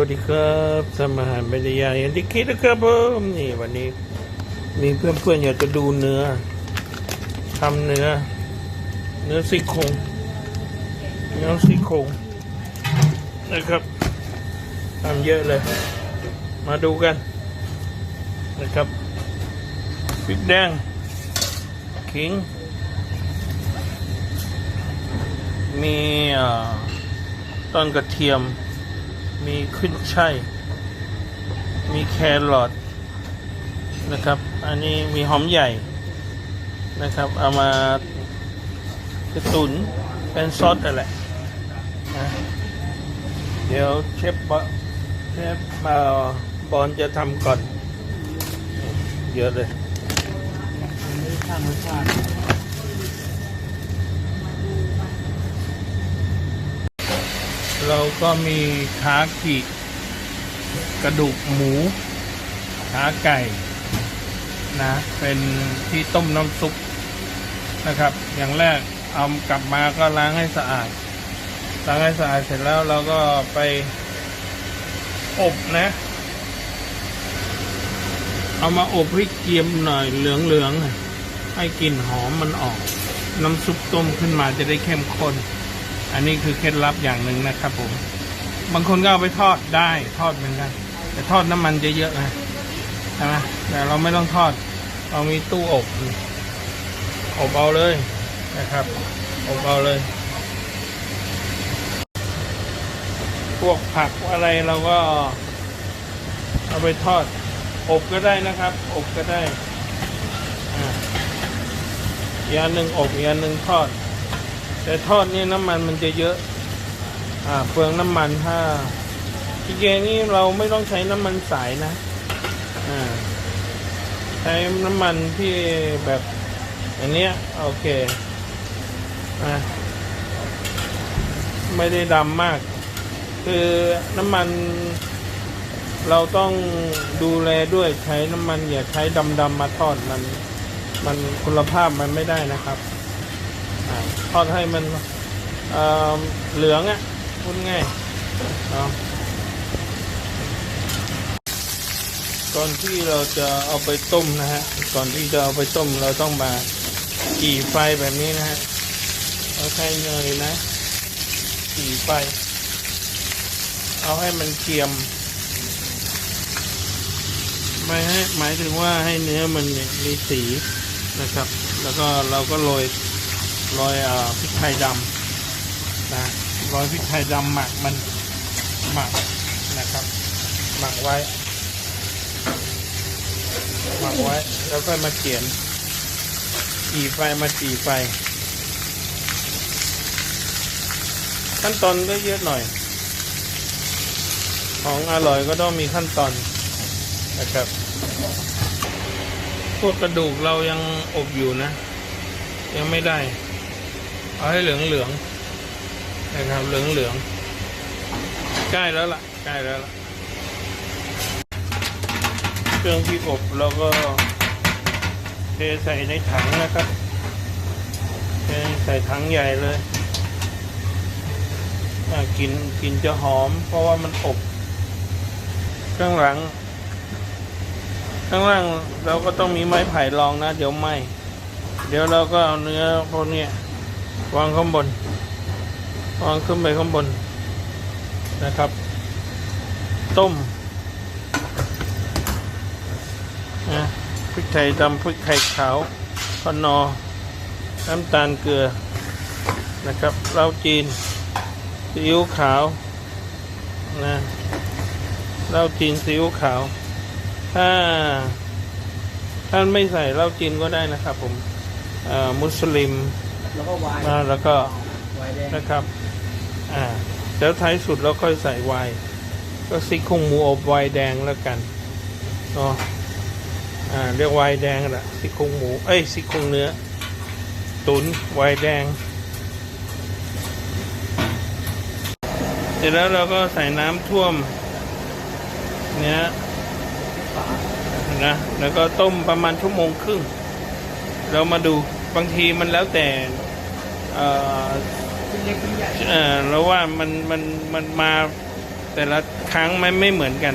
วัสดีครับสมหารบรรยาอยอันที่คิดนะครับผมนี่วันนี้ มีเพื่อนๆอยากจะดูเนื้อทำเนื้อ เนื้อซี่โครงเนื้อซี่โครงนะครับทำเยอะเลย มาดูกันนะครับพริกแดงขิง มีต้นกระเทียม มีขึ้นช่ายมีแครอทนะครับ อันนี้มีหอมใหญ่นะครับ เอามากระตุนเป็นซอสอะไรนะเดี๋ยวเชฟบอเชฟมาบอลจะทำก่อน เยอะเลยข้างรสชาติ เราก็มีขาขีดกระดูกหมูขาไก่นะ เป็นที่ต้มน้ำซุปนะครับ อย่างแรกเอากลับมาก็ล้างให้สะอาด ล้างให้สะอาดเสร็จแล้วเราก็ไปอบนะ เอามาอบให้เกียมหน่อยเหลืองๆให้กลิ่นหอมมันออก น้ำซุปต้มขึ้นมาจะได้เข้มข้น อันนี้คือเคล็ดลับอย่างหนึ่งนะครับผม บางคนก็เอาไปทอดได้ทอดเหมือนกัน แต่ทอดน้ำมันเยอะๆนะใช่ไหมแต่เราไม่ต้องทอด เรามีตู้อบอบเอาเลยนะครับอบเอาเลย พวกผักอะไรเราก็ เอาไปทอด อบก็ได้นะครับ อบก็ได้อ่าอีกอันหนึ่งอบอีกอันหนึ่งทอด แต่ทอดนี่น้ำมันมันจะเยอะ อ่าเปลืองน้ำมันถ้าจริงๆนี่เราไม่ต้องใช้น้ำมันสายนะ อ่า ใช้น้ำมันที่แบบอย่างเนี้ยโอเคอะไม่ได้ดำมาก คือน้ำมันเราต้องดูแลด้วยใช้น้ำมันอย่าใช้ดำๆมาทอดมัน มันคุณภาพมันไม่ได้นะครับ ทอดให้มันเเหลืองอะ่ะพูดง่ายก่อนที่เราจะเอาไปต้มนะฮะ ก่อนที่จะเอาไปต้มเราต้องมาจี่ไฟแบบนี้นะฮะเราใช้เนยนะจี่ไฟ เอาให้มันเกียมไม่ให้หมายถึงว่าให้เนื้อมันเนี่ยมีสีนะครับ แล้วก็เราก็โรย โรยเอ่อพริกไทยดำนะโรยพริกไทยดำหมักมันหมักนะครับ หมักไว้ หมักไว้ แล้วก็มาเขียนจีไฟมาจีไฟ ขั้นตอนก็เยอะหน่อย ของอร่อยก็ต้องมีขั้นตอนนะครับพวกกระดูกเรายังอบอยู่นะ ยังไม่ได้ เอาให้เหลืองเหลืองนะครับเหลืองเหลืองใกล้แล้วล่ะใกล้แล้วล่ะเครื่องที่อบเราก็เทใส่ในถังนะครับเทใส่ถังใหญ่เลยกลินกลินจะหอม เพราะว่ามันอบข้างหลัง ข้างล่างเราก็ต้องมีไม้ไผ่รองนะ เดี๋ยวไหมเดี๋ยวเราก็เอาเนื้อพวกเนี้ย วางข้างบน วางขึ้นไปข้างบนนะครับ ต้มนะพริกไทยดำพริกไทยขาวขนอ น้ำตาลเกลือนะครับเหล้าจีนซีอิ๊วขาวนะเหล้าจีนซีอิ๊วขาว ถ้าท่านไม่ใส่เหล้าจีนก็ได้นะครับผมอ่อมุสลิม แล้วก็วายมาแล้วก็วายแดงนะครับ อ่า แล้วท้ายสุดเราค่อยใส่ไวน์ก็ซี่โครงหมูอบไวน์แดงแล้วกันเนาะอ่าเรียกไวน์แดงแหละซี่โครงหมู เอ้ยซี่โครงเนื้อ ตุนไวน์แดง เสร็จแล้วเราก็ใส่น้ำท่วม เนี้ยนะแล้วก็ต้มประมาณชั่วโมงครึ่ง เรามาดูบางทีมันแล้วแต่ เออเราว่ามันมันมันมาแต่ละครั้งไม่ไม่เหมือนกัน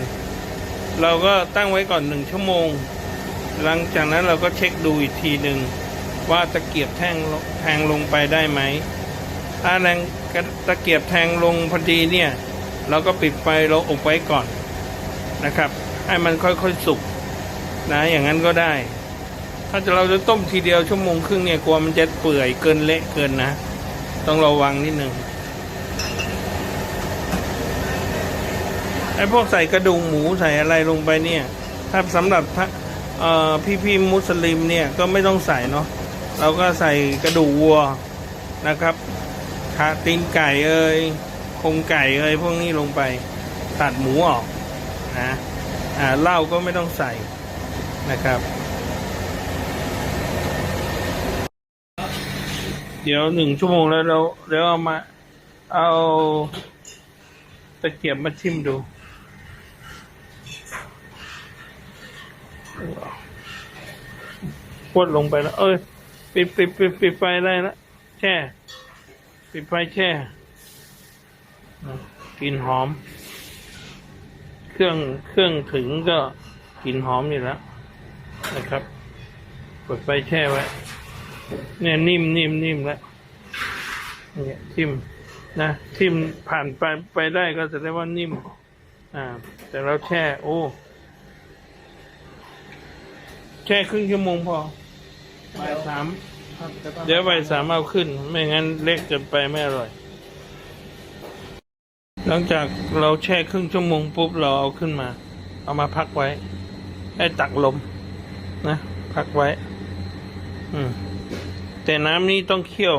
เราก็ตั้งไว้ก่อนหนึ่งชั่วโมง หลังจากนั้นเราก็เช็คดูอีกทีหนึ่งว่าตะเกียบแทงลงแทงลงไปได้ไหม ถ้าแรงตะเกียบแทงลงพอดีเนี่ย เราก็ปิดไฟเราอบไว้ก่อนนะครับ ให้มันค่อยๆสุกนะอย่างนั้นก็ได้ ถ้าเราจะต้มทีเดียวชั่วโมงครึ่งเนี่ยกลัวมันจะเปื่อยเกินเละเกินนะ ต้องระวังนิดนึงไอ้พวกใส่กระดูกหมูใส่อะไรลงไปเนี่ย ถ้าสำหรับพระเอ่อพี่ๆมุสลิมเนี่ยก็ไม่ต้องใส่เนาะเราก็ใส่กระดูกวัวนะครับขาตีนไก่เอ้ยโครงไก่เอ้ยพวกนี้ลงไปตัดหมูออกนะอ่าเหล้าก็ไม่ต้องใส่นะครับ เดี๋ยวหนึ่งชั่วโมงแล้วเราเดี๋ยวเอามา เอาตะเกียบมาชิมดูพวดลงไปแล้ว เอ้ย ปิดปิดปิดปิดไฟได้แล้วแช่ ปิดไฟแช่กลิ่นหอม เครื่องเครื่องถึงก็กลิ่นหอมอยู่แล้วนะครับ กดไฟแช่ไว้ เนี่ยนิ่มนิ่มนิ่มแล้วเนี่ยทิมนะทิมผ่านไปไปได้ก็แสดงว่านิ่ม อ่า แต่เราแช่โอ้แช่ครึ่งชั่วโมงพอบ่ายสามเดี๋ยวบ่ายสามเอาขึ้น ไม่งั้นเล็กเกินไปไม่อร่อย หลังจากเราแช่ครึ่งชั่วโมงปุ๊บเราเอาขึ้นมา เอามาพักไว้ ให้ตักลม นะ พักไว้ อืม แต่น้ำนี้ต้องเคี่ยว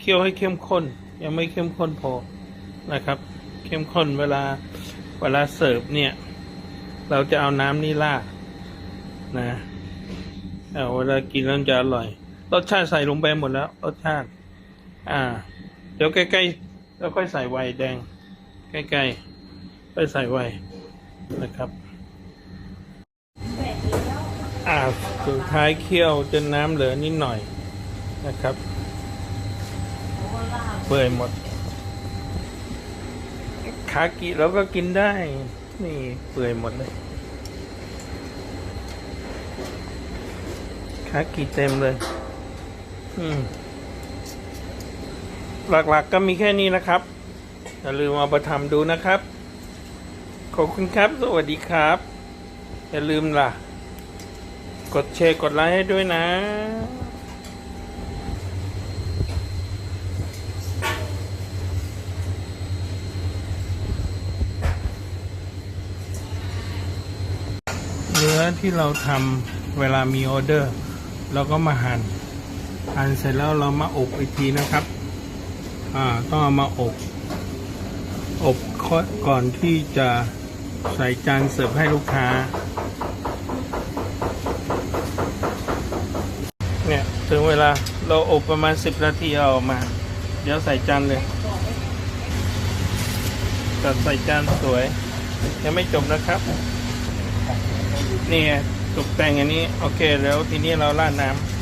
เคี่ยวให้เข้มข้น ยังไม่เข้มข้นพอนะครับ เข้มข้นเวลาเวลาเสิร์ฟเนี่ย เราจะเอาน้ำนี้ราดนะเอาเวลากินแล้วจะอร่อย รสชาติใส่ลงไปหมดแล้ว รสชาติ อ่า เดี๋ยวใกล้ๆแล้วค่อยใส่ไวน์แดง ใกล้ๆค่อยใส่ไวน์นะครับ อ่าสุดท้ายเคี่ยวจนน้ำเหลือนิดหน่อย นะครับ เปื่อยหมดคากิเราก็กินได้ นี่เปื่อยหมดเลยคากิเต็มเลย อืมหลักๆก็มีแค่นี้นะครับ อย่าลืมเอาไปทำดูนะครับ ขอบคุณครับ สวัสดีครับ อย่าลืมล่ะ กดแชร์กดไลค์ให้ด้วยนะ อที่เราทำเวลามีออเดอร์ เราก็มาหัน่นหั่นเสร็จแล้วเรามาอบอีกทีนะครับอ่าต้องเอามาอบอบก่อนที่จะใส่จานเสิร์ฟให้ลูกค้า เนี่ย ถึงเวลาเราอบประมาณสิบนาทีเอาออกมา เดี๋ยวใส่จานเลยจัดใส่จานสวย ยังไม่จบนะครับ นี่ตกแต่งอันนี้ โอเค แล้วทีนี้เราราดน้ำ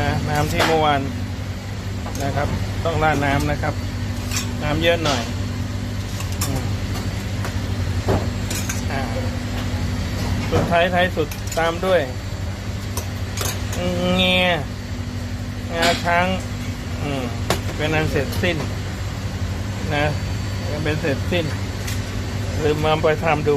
นะน้ำที่เมื่อวานนะครับ ต้องราดน้ำนะครับ น้ำเยอะหน่อยอสุดท้ายท้ายสุดตามด้วยเงียงาช้างอืมเป็นอันเสร็จสิ้น นะเป็นเสร็จสิ้น อมาไปทำดู